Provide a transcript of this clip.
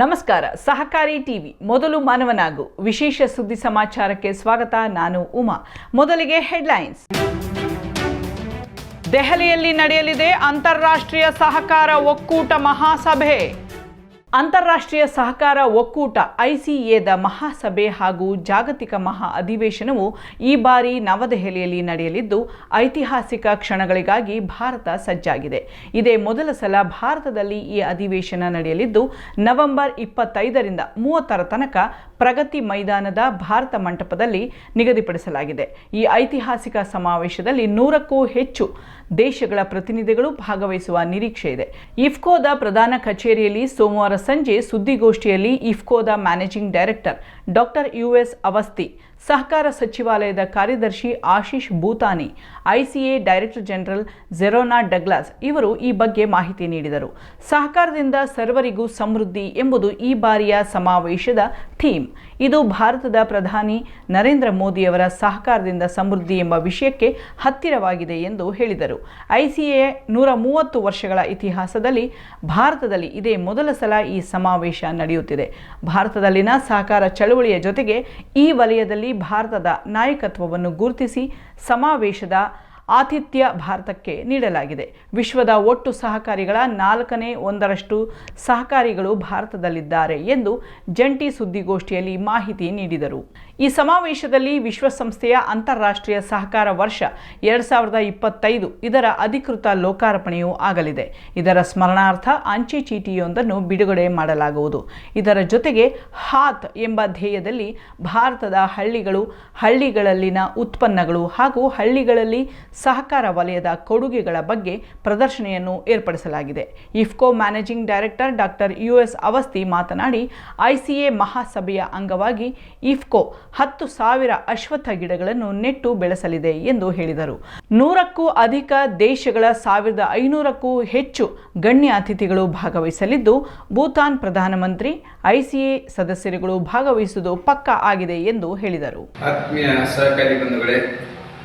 ನಮಸ್ಕಾರ, ಸಹಕಾರಿ ಟಿವಿ, ಮೊದಲು ಮಾನವನಾಗು, ವಿಶೇಷ ಸುದ್ದಿ ಸಮಾಚಾರಕ್ಕೆ ಸ್ವಾಗತ, ನಾನು ಉಮಾ. ಮೊದಲಿಗೆ ಹೆಡ್ಲೈನ್ಸ್. ದೆಹಲಿಯಲ್ಲಿ ನಡೆಯಲಿದೆ ಅಂತಾರಾಷ್ಟ್ರೀಯ ಸಹಕಾರ ಒಕ್ಕೂಟ ಮಹಾಸಭೆ. ಅಂತಾರಾಷ್ಟ್ರೀಯ ಸಹಕಾರ ಒಕ್ಕೂಟ ಐಸಿಎದ ಮಹಾಸಭೆ ಹಾಗೂ ಜಾಗತಿಕ ಮಹಾ ಅಧಿವೇಶನವು ಈ ಬಾರಿ ನವದೆಹಲಿಯಲ್ಲಿ ನಡೆಯಲಿದ್ದು, ಐತಿಹಾಸಿಕ ಕ್ಷಣಗಳಿಗಾಗಿ ಭಾರತ ಸಜ್ಜಾಗಿದೆ. ಇದೇ ಮೊದಲ ಸಲ ಭಾರತದಲ್ಲಿ ಈ ಅಧಿವೇಶನ ನಡೆಯಲಿದ್ದು, ನವೆಂಬರ್ ಇಪ್ಪತ್ತೈದರಿಂದ ಮೂವತ್ತರ ತನಕ ಪ್ರಗತಿ ಮೈದಾನದ ಭಾರತ ಮಂಟಪದಲ್ಲಿ ನಿಗದಿಪಡಿಸಲಾಗಿದೆ. ಈ ಐತಿಹಾಸಿಕ ಸಮಾವೇಶದಲ್ಲಿ ನೂರಕ್ಕೂ ಹೆಚ್ಚು ದೇಶಗಳ ಪ್ರತಿನಿಧಿಗಳು ಭಾಗವಹಿಸುವ ನಿರೀಕ್ಷೆ ಇದೆ. ಇಫ್ಕೋದ ಪ್ರಧಾನ ಕಚೇರಿಯಲ್ಲಿ ಸೋಮವಾರ ಸಂಜೆ ಸುದ್ದಿಗೋಷ್ಠಿಯಲ್ಲಿ ಇಫ್ಕೋದ managing director doctor U S ಸಹಕಾರ ಸಚಿವಾಲಯದ ಕಾರ್ಯದರ್ಶಿ Ashish Bhutani, ICA director general Jeroen Douglas ಇವರು ಈ ಬಗ್ಗೆ ಮಾಹಿತಿ ನೀಡಿದರು. ಸಹಕಾರದಿಂದ ಸರ್ವರಿಗೂ ಸಮೃದ್ಧಿ ಎಂಬುದು ಈ ಬಾರಿಯ ಸಮಾವೇಶದ ಥೀಮ್. ಇದು ಭಾರತದ ಪ್ರಧಾನಿ ನರೇಂದ್ರ ಮೋದಿಯವರ ಸಹಕಾರದಿಂದ ಸಮೃದ್ಧಿ ಎಂಬ ವಿಷಯಕ್ಕೆ ಹತ್ತಿರವಾಗಿದೆ ಎಂದು ಹೇಳಿದರು. ಐಸಿಎ ನೂರ ಮೂವತ್ತು ವರ್ಷಗಳ ಇತಿಹಾಸದಲ್ಲಿ ಭಾರತದಲ್ಲಿ ಇದೇ ಮೊದಲ ಸಲ ಈ ಸಮಾವೇಶ ನಡೆಯುತ್ತಿದೆ. ಭಾರತದಲ್ಲಿನ ಸಹಕಾರ ಚಳುವಳಿಯ ಜೊತೆಗೆ ಈ ವಲಯದಲ್ಲಿ ಭಾರತದ ನಾಯಕತ್ವವನ್ನು ಗುರುತಿಸಿ ಸಮಾವೇಶದ ಆತಿಥ್ಯ ಭಾರತಕ್ಕೆ ನೀಡಲಾಗಿದೆ. ವಿಶ್ವದ ಒಟ್ಟು ಸಹಕಾರಿಗಳ ನಾಲ್ಕನೇ ಒಂದರಷ್ಟು ಸಹಕಾರಿಗಳು ಭಾರತದಲ್ಲಿದ್ದಾರೆ ಎಂದು ಜಂಟಿ ಸುದ್ದಿಗೋಷ್ಠಿಯಲ್ಲಿ ಮಾಹಿತಿ ನೀಡಿದರು. ಈ ಸಮಾವೇಶದಲ್ಲಿ ವಿಶ್ವಸಂಸ್ಥೆಯ ಅಂತಾರಾಷ್ಟ್ರೀಯ ಸಹಕಾರ ವರ್ಷ ಎರಡು ಸಾವಿರದ ಇಪ್ಪತ್ತೈದು ಇದರ ಅಧಿಕೃತ ಲೋಕಾರ್ಪಣೆಯೂ ಆಗಲಿದೆ. ಇದರ ಸ್ಮರಣಾರ್ಥ ಅಂಚೆ ಚೀಟಿಯೊಂದನ್ನು ಬಿಡುಗಡೆ ಮಾಡಲಾಗುವುದು. ಇದರ ಜೊತೆಗೆ ಹಾತ್ ಎಂಬ ಧ್ಯೇಯದಲ್ಲಿ ಭಾರತದ ಹಳ್ಳಿಗಳು ಹಳ್ಳಿಗಳಲ್ಲಿನ ಉತ್ಪನ್ನಗಳು ಹಾಗೂ ಹಳ್ಳಿಗಳಲ್ಲಿ ಸಹಕಾರ ವಲಯದ ಕೊಡುಗೆಗಳ ಬಗ್ಗೆ ಪ್ರದರ್ಶನೆಯನ್ನು ಏರ್ಪಡಿಸಲಾಗಿದೆ. IFFCO managing director doctor U S Awasthi ಮಾತನಾಡಿ, ಐಸಿಎ ಮಹಾಸಭೆಯ ಅಂಗವಾಗಿ ಇಫ್ಕೋ ಹತ್ತು ಸಾವಿರ ಅಶ್ವತ್ಥ ಗಿಡಗಳನ್ನು ನೆಟ್ಟು ಬೆಳೆಸಲಿದೆ ಎಂದು ಹೇಳಿದರು. ನೂರಕ್ಕೂ ಅಧಿಕ ದೇಶಗಳ ಸಾವಿರದ ಐನೂರಕ್ಕೂ ಹೆಚ್ಚು ಗಣ್ಯ ಅತಿಥಿಗಳು ಭಾಗವಹಿಸಲಿದ್ದು, ಭೂತಾನ್ ಪ್ರಧಾನಮಂತ್ರಿ, ಐಸಿಎ ಸದಸ್ಯರುಗಳು ಭಾಗವಹಿಸುವುದು ಪಕ್ಕಾ ಆಗಿದೆ ಎಂದು ಹೇಳಿದರು. ಆತ್ಮೀಯ ಸಹಕಾರಿ ಬಂಧುಗಳೇ